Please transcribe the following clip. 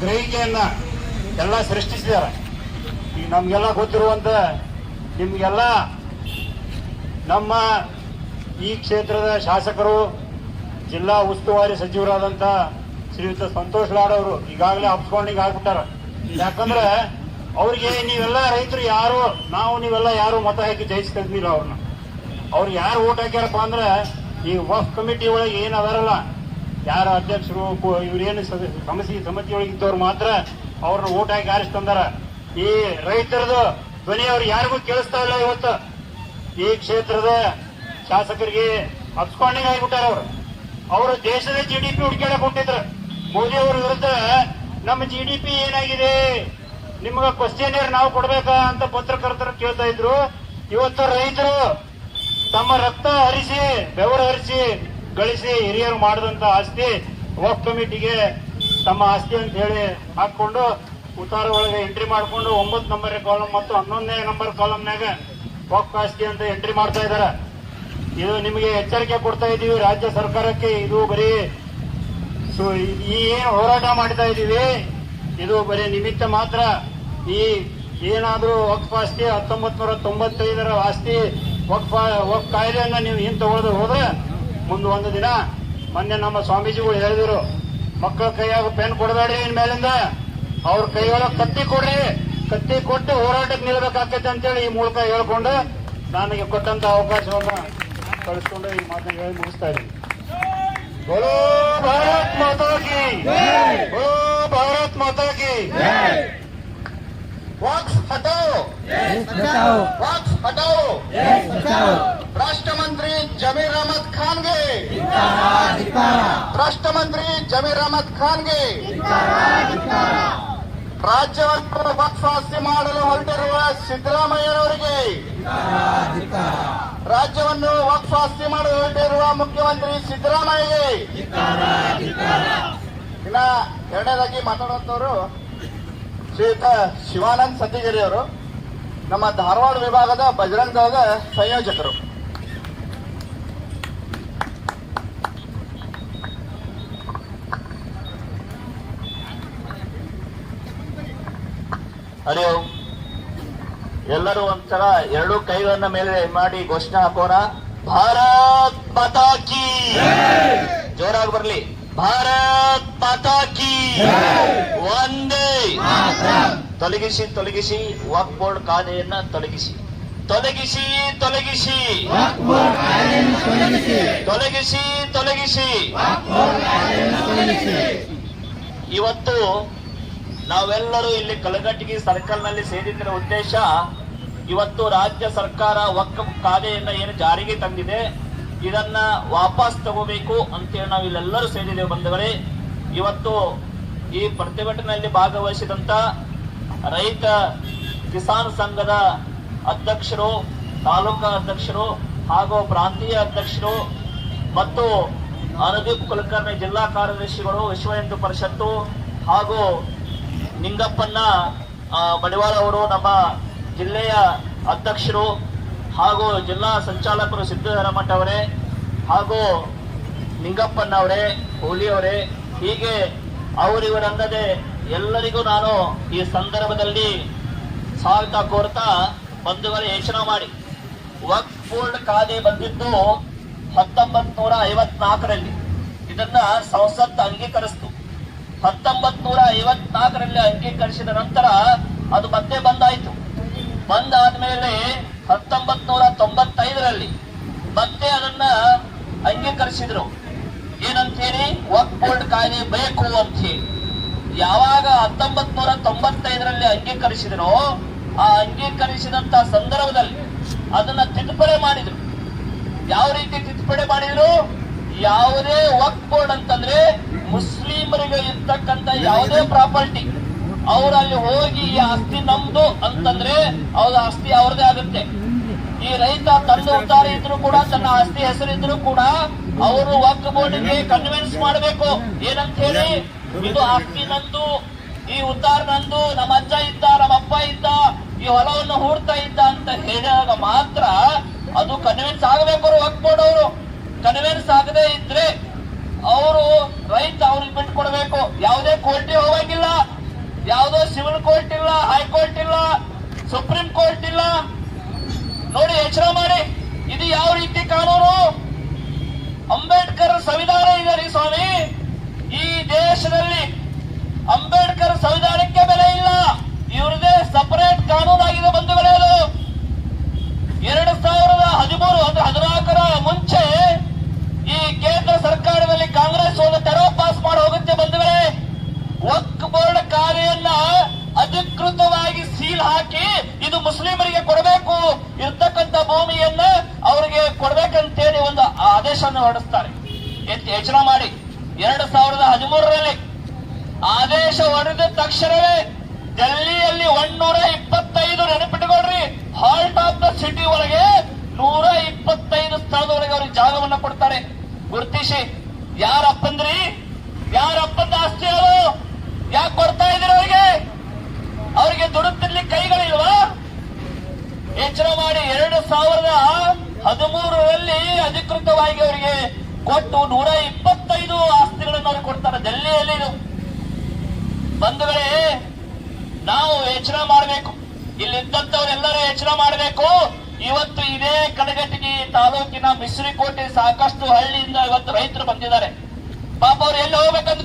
ಗ್ರಹಿಕೆಯನ್ನ ಎಲ್ಲ ಸೃಷ್ಟಿಸಿದ್ದಾರೆ. ಈ ನಮ್ಗೆಲ್ಲ ಗೊತ್ತಿರುವಂತ ನಿಮ್ಗೆಲ್ಲ ನಮ್ಮ ಈ ಕ್ಷೇತ್ರದ ಶಾಸಕರು ಜಿಲ್ಲಾ ಉಸ್ತುವಾರಿ ಸಚಿವರಾದಂತ ಶ್ರೀಯುತ ಸಂತೋಷ್ ಲಾಡ್ ಅವರು ಈಗಾಗಲೇ ಅಪ್ಸ್ಕೊಂಡಿಂಗ್ ಆಗ್ಬಿಟ್ಟಾರ. ಯಾಕಂದ್ರೆ ಅವ್ರಿಗೆ ನೀವೆಲ್ಲ ರೈತರು ಯಾರು, ನಾವು ನೀವೆಲ್ಲ ಯಾರು ಮತ ಹಾಕಿ ಜಯಿಸ್ತಿದ್ವಿಲ್ಲ ಅವ್ರನ್ನ. ಅವ್ರು ಯಾರು ಓಟ್ ಹಾಕ್ಯಾರಪ್ಪ ಅಂದ್ರೆ ಈ ವಫ್ ಕಮಿಟಿ ಒಳಗೆ ಏನು ಅದಾರಲ್ಲ ಯಾರ ಅಧ್ಯಕ್ಷರು ಇವ್ರೇನು ಸಮಿತಿ, ಸಮಿತಿಯೊಳಗೆ ಇದ್ದವ್ರು ಮಾತ್ರ ಅವ್ರನ್ನ ಓಟ್ ಹಾಕಿ ಆರಿಸಿ ತಂದಾರ ಈ ರೈತರದು ಧ್ವನಿ ಅವ್ರು ಯಾರಿಗೂ ಕೇಳಿಸ್ತಾ ಇಲ್ಲ ಇವತ್ತು. ಈ ಕ್ಷೇತ್ರದ ಶಾಸಕರಿಗೆ ಅಪ್ಸ್ಕೊಂಡಿಂಗ್ ಆಗಿಬಿಟ್ಟಾರ ಅವರು. ಅವರು ದೇಶದ ಜಿ ಡಿ ಪಿ ಹುಡುಕಾಡಕ್ ಹೊಂಟಿದ್ರು. ಮೋದಿ ಅವ್ರ ವಿರುದ್ಧ ನಮ್ಮ ಜಿ ಡಿ ಪಿ ಏನಾಗಿದೆ? ನಿಮ್ಗ ಕ್ವಶನ್ ನಾವು ಕೊಡ್ಬೇಕಾ ಅಂತ ಪತ್ರಕರ್ತರು ಕೇಳ್ತಾ ಇದ್ರು. ಇವತ್ತು ರೈತರು ತಮ್ಮ ರಕ್ತ ಹರಿಸಿ ಬೆವರು ಹರಿಸಿ ಗಳಿಸಿ ಹಿರಿಯರು ಮಾಡಿದಂತ ಆಸ್ತಿ ವಕ್ ಕಮಿಟಿಗೆ ತಮ್ಮ ಆಸ್ತಿ ಅಂತ ಹೇಳಿ ಹಾಕೊಂಡು ಉತ್ತಾರ ಒಳಗೆ ಎಂಟ್ರಿ ಮಾಡಿಕೊಂಡು ಒಂಬತ್ತು ನಂಬರ್ ಕಾಲಮ್ ಮತ್ತು ಹನ್ನೊಂದನೇ ನಂಬರ್ ಕಾಲಮ್ನಾಗ ವಕ್ ಆಸ್ತಿ ಅಂತ ಎಂಟ್ರಿ ಮಾಡ್ತಾ ಇದ್ದಾರೆ ಇದು ನಿಮಗೆ ಎಚ್ಚರಿಕೆ ಕೊಡ್ತಾ ಇದ್ದೀವಿ ರಾಜ್ಯ ಸರ್ಕಾರಕ್ಕೆ ಇದು ಬರೀ ಸೊ, ಈ ಏನು ಹೋರಾಟ ಮಾಡ್ತಾ ಇದ್ದೀವಿ ಇದು ಬರೀ ನಿಮಿತ್ತ ಮಾತ್ರ. ಈ ಏನಾದರೂ ವಕ್ಫ್ ಆಸ್ತಿ ಹತ್ತೊಂಬತ್ ನೂರ ತೊಂಬತ್ತೈದರ ಆಸ್ತಿ ವಕ್ಫ್ ವಕ್ಫ್ ಕಾಯ್ದೆಯನ್ನ ನೀವು ಹಿಂದೆ ತಗೊಳ್ದು ಹೋದ್ರೆ ಮುಂದೆ ಒಂದು ದಿನ ಮೊನ್ನೆ ನಮ್ಮ ಸ್ವಾಮೀಜಿಗಳು ಹೇಳಿದ್ರು ಮಕ್ಕಳ ಕೈಯಾಗ ಪೆನ್ ಕೊಡಬೇಡಿ ಇನ್ ಮೇಲಿಂದ ಅವ್ರ ಕೈಯೊಳಗೆ ಕತ್ತಿ ಕೊಡ್ರಿ. ಕತ್ತಿ ಕೊಟ್ಟು ಹೋರಾಟಕ್ಕೆ ನಿಲ್ಬೇಕಾಕೈತೆ ಅಂತೇಳಿ ಈ ಮೂಲಕ ಹೇಳ್ಕೊಂಡು ನನಗೆ ಕೊಟ್ಟಂತ ಅವಕಾಶವನ್ನು ಕಳಿಸ್ಕೊಂಡು ಈ ಮಾತನ್ನ ಹೇಳಿ ಮುಗಿಸ್ತಾ ಇದ್ದೀನಿ. ಭಾರತ್ ಮಾತಾ ವಾಕ್ಸ್ ಹಟಾವೋ. ವಾಕ್ಸ್ ರಾಷ್ಟ್ರಮಂತ್ರಿ ಜಮೀರ್ ಅಹಮದ್ ಖಾನ್ಗೆ. ರಾಷ್ಟ್ರಮಂತ್ರಿ ಜಮೀರ್ ಅಹಮದ್ ಖಾನ್ಗೆ. ರಾಜ್ಯವನ್ನು ವಾಪಸ್ಸಾಸ್ತಿ ಮಾಡಲು ಹೊರಟಿರುವ ಸಿದ್ದರಾಮಯ್ಯನವರಿಗೆ. ರಾಜ್ಯವನ್ನು ವಾಪಸ್ಸಾಸ್ತಿ ಮಾಡಲು ಹೊರಟಿರುವ ಮುಖ್ಯಮಂತ್ರಿ ಸಿದ್ದರಾಮಯ್ಯಗೆ. ಇನ್ನ ಎರಡನೇದಾಗಿ ಮಾತಾಡುವಂತವರು ಶ್ರೀಯುತ ಶಿವಾನಂದ್ ಸತಿಗಿರಿ ಅವರು ನಮ್ಮ ಧಾರವಾಡ ವಿಭಾಗದ ಬಜರಂಗ ಸಂಯೋಜಕರು. ಹಲೋ ಎಲ್ಲರೂ ಒಂಥರ ಎರಡು ಕೈಗಳನ್ನ ಮೇಲೆ ಮಾಡಿ ಘೋಷಣೆ ಹಾಕೋಣ. ಭಾರತ್ ಪತಾಕಿ ಜೋರಾಗಿ ಬರ್ಲಿ. ಭಾರತ್ ಪತಾಕಿ ಒಂದೇ. ತೊಲಗಿಸಿ ತೊಲಗಿಸಿ ವಾಕ್ ಬೋರ್ಡ್ ಕಾದೆಯನ್ನ ತೊಲಗಿಸಿ. ತೊಲಗಿಸಿ ತೊಲಗಿಸಿ. ತೊಲಗಿಸಿ ತೊಲಗಿಸಿ. ಇವತ್ತು ನಾವೆಲ್ಲರೂ ಇಲ್ಲಿ ಕಲಘಟಗಿ ಸರ್ಕಲ್ನಲ್ಲಿ ಸೇರಿದ್ದರ ಉದ್ದೇಶ ಇವತ್ತು ರಾಜ್ಯ ಸರ್ಕಾರ ಒಕ್ಕ ಕಾಯ್ದೆಯನ್ನ ಏನು ಜಾರಿಗೆ ತಂದಿದೆ, ಇದನ್ನ ವಾಪಸ್ ತಗೋಬೇಕು ಅಂತೇಳಿ ನಾವು ಇಲ್ಲೆಲ್ಲರೂ ಸೇರಿದ್ದೇವೆ ಬಂಧುಗಳೇ. ಇವತ್ತು ಈ ಪ್ರತಿಭಟನೆಯಲ್ಲಿ ಭಾಗವಹಿಸಿದಂತ ರೈತ ಕಿಸಾನ್ ಸಂಘದ ಅಧ್ಯಕ್ಷರು, ತಾಲೂಕಾ ಅಧ್ಯಕ್ಷರು ಹಾಗೂ ಪ್ರಾಂತೀಯ ಅಧ್ಯಕ್ಷರು ಮತ್ತು ಅನುದೀಪ್ ಕುಲಕರ್ಣಿ ಜಿಲ್ಲಾ ಕಾರ್ಯದರ್ಶಿಗಳು ವಿಶ್ವ ಹಿಂದೂ ಪರಿಷತ್ತು ಹಾಗೂ ನಿಂಗಪ್ಪನ್ನ ಬಡವಾಳ ಅವರು ನಮ್ಮ ಜಿಲ್ಲೆಯ ಅಧ್ಯಕ್ಷರು ಹಾಗೂ ಜಿಲ್ಲಾ ಸಂಚಾಲಕರು ಸಿದ್ದರಾಮಠ ಅವರೇ ಹಾಗೂ ನಿಂಗಪ್ಪನವರೇ ಅವರೇ ಹೀಗೆ ಅವರಿವರಲ್ಲದೆ ಎಲ್ಲರಿಗೂ ನಾನು ಈ ಸಂದರ್ಭದಲ್ಲಿ ಸ್ವಾಗತ ಕೋರ್ತಾ ಬಂಧುಗಳ ಯೋಚನೆ ಮಾಡಿ. ವಕ್ ಬೋರ್ಡ್ ಕಾಯ್ದೆ ಬಂದಿದ್ದು ಹತ್ತೊಂಬತ್ ನೂರ ಐವತ್ನಾಲ್ಕರಲ್ಲಿ. ಇದನ್ನ ಸಂಸತ್ ಅಂಗೀಕರಿಸಿತು. ಹತ್ತೊಂಬತ್ ನೂರ ಐವತ್ನಾಲ್ಕರಲ್ಲಿ ಅಂಗೀಕರಿಸಿದ ನಂತರ ಅದು ಮತ್ತೆ ಬಂದಾಯಿತು. ಬಂದಾದ್ಮೇಲೆ ಹತ್ತೊಂಬತ್ ನೂರ ತೊಂಬತ್ತೈದರಲ್ಲಿ ಮತ್ತೆ ಅದನ್ನ ಅಂಗೀಕರಿಸಿದ್ರು. ಏನಂತ ಹೇಳಿ ವಕ್ ಬೋರ್ಡ್ ಕಾಯ್ದೆ ಬೇಕು ಅಂತ ಹೇಳಿ ಯಾವಾಗ ಹತ್ತೊಂಬತ್ ನೂರ ತೊಂಬತ್ತೈದರಲ್ಲಿ ಅಂಗೀಕರಿಸಿದರೋ, ಆ ಅಂಗೀಕರಿಸಿದಂತ ಸಂದರ್ಭದಲ್ಲಿ ಅದನ್ನ ತಿದ್ದುಪಡಿ ಮಾಡಿದ್ರು. ಯಾವ ರೀತಿ ತಿದ್ದುಪಡಿ ಮಾಡಿದ್ರು? ಯಾವುದೇ ವಕ್ ಬೋರ್ಡ್ ಅಂತಂದ್ರೆ ಮುಸ್ಲಿಮರಿಗೆ ಇರ್ತಕ್ಕಂತ ಯಾವುದೇ ಪ್ರಾಪರ್ಟಿ ಅವರಲ್ಲಿ ಹೋಗಿ ಈ ಆಸ್ತಿ ನಮ್ದು ಅಂತಂದ್ರೆ ಅವ್ರ ಆಸ್ತಿ ಅವ್ರದೇ ಆಗುತ್ತೆ. ಈ ರೈತ ತನ್ನ ಉತ್ತಾರ ಇದ್ರು ಕೂಡ, ತನ್ನ ಆಸ್ತಿ ಹೆಸರಿದ್ರು ಕೂಡ ಅವರು ವಕ್ ಬೋರ್ಡ್ಗೆ ಕನ್ವಿನ್ಸ್ ಮಾಡಬೇಕು. ಏನಂತ ಹೇಳಿ ಇದು ಆಸ್ತಿ ನಂದು, ಈ ಉತ್ತಾರ ನಂದು, ನಮ್ಮ ಅಜ್ಜ ಇದ್ದ, ನಮ್ಮ ಅಪ್ಪ ಇದ್ದ, ಈ ಹೊಲವನ್ನು ಹೂಡ್ತಾ ಇದ್ದ ಅಂತ ಹೇಳಿದಾಗ ಮಾತ್ರ ಅದು ಕನ್ವಿನ್ಸ್ ಆಗಬೇಕು ವಕ್ ಬೋರ್ಡ್ ಅವರು ಕನ್ವಿನ್ಸ್ ಆಗದೆ ಇದ್ರೆ ಅವರು ಯಾವುದೇ ಕೋರ್ಟ್ ಹೋಗಂಗಿಲ್ಲ, ಯಾವುದೋ ಸಿವಿಲ್ ಕೋರ್ಟ್ ಇಲ್ಲ ಹೈಕೋರ್ಟ್ ಇಲ್ಲ, ಸುಪ್ರೀಂ ಕೋರ್ಟ್ ಇಲ್ಲ. ನೋಡಿ, ಎಚ್ಚರ ಮಾಡಿ. ಇದು ಯಾವ ರೀತಿ ಕಾನೂನು? ಅಂಬೇಡ್ಕರ್ ಸಂವಿಧಾನ ಇದೆ ರೀ ಸ್ವಾಮಿ. ಈ ದೇಶದಲ್ಲಿ ಅಂಬೇಡ್ಕರ್ ಸಂವಿಧಾನಕ್ಕೆ ಬೆಲೆ ಇಲ್ಲ. ಇವ್ರದೇ ಸಪರೇಟ್ ಕಾನೂನಾಗಿದೆ ಬಂಧುಗಳೇ ಅದು. ಎರಡು ಸಾವಿರದ ಹದಿಮೂರು ಅಂದ್ರೆ ಹದಿನಾಲ್ಕರ ಬೋರ್ಡ್ ಅಧಿಕೃತವಾಗಿ ಸೀಲ್ ಹಾಕಿ ಇದು ಮುಸ್ಲಿಮರಿಗೆ ಕೊಡಬೇಕು ಇರ್ತಕ್ಕಂಥ ಭೂಮಿಯನ್ನ ಅವರಿಗೆ ಕೊಡ್ಬೇಕಂತೇಳಿ ಒಂದು ಆದೇಶವನ್ನು ಹೊರಡಿಸ್ತಾರೆ. ಯೋಚನೆ ಮಾಡಿ. ಎರಡು ಸಾವಿರದ ಹದಿಮೂರರಲ್ಲಿ ಆದೇಶ ಹೊಡೆದ ತಕ್ಷಣವೇ ಡೆಲ್ಲಿಯಲ್ಲಿ ಒಂದೂರ ಇಪ್ಪತ್ತೈದು ನೆನಪಿಟ್ಟುಕೊಳ್ರಿ ಹಾರ್ಟ್ ಆಫ್ ದ ಸಿಟಿ ಒಳಗೆ ನೂರ ಇಪ್ಪತ್ತೈದು ಸ್ಥಳದವರೆಗೆ ಅವ್ರಿಗೆ ಜಾಗವನ್ನ ಕೊಡ್ತಾರೆ. ಗುರುತಿಸಿ. ಯಾರಪ್ಪಂದ್ರಿ? ಯಾರಪ್ಪಂದ ಆಸ್ತಿ ಅದು? ಯಾಕೆ ಕೊಡ್ತಾ ಇದ್ದೀರಿ ಅವರಿಗೆ? ಅವರಿಗೆ ದುಡುತ್ತಿರ್ಲಿ ಕೈಗಳಿಲ್ವಾ? ಎಚ್ಚರ ಮಾಡಿ ಎರಡು ಸಾವಿರದ ಹದಿಮೂರರಲ್ಲಿ ಅಧಿಕೃತವಾಗಿ ಅವರಿಗೆ ಕೊಟ್ಟು ನೂರ ಇಪ್ಪತ್ತೈದು ಆಸ್ತಿಗಳನ್ನು ಅವ್ರಿಗೆ ಕೊಡ್ತಾರೆ ಡೆಲ್ಲಿಯಲ್ಲಿ ಬಂಧುಗಳೇ, ನಾವು ಎಚ್ಚರ ಮಾಡಬೇಕು. ಇಲ್ಲಿದ್ದಂಥವರೆಲ್ಲರೂ ಎಚ್ಚರ ಮಾಡಬೇಕು. ಇವತ್ತು ಇದೇ ಕಡಗಟ್ಟಿಗೆ ತಾಲೂಕಿನ ಮಿಶ್ರಿಕೋಟೆ ಸಾಕಷ್ಟು ಹಳ್ಳಿಯಿಂದ ಇವತ್ತು ರೈತರು ಬಂದಿದ್ದಾರೆ. ಪಾಪ ಅವ್ರು ಎಲ್ಲಿ ಹೋಗ್ಬೇಕಂತ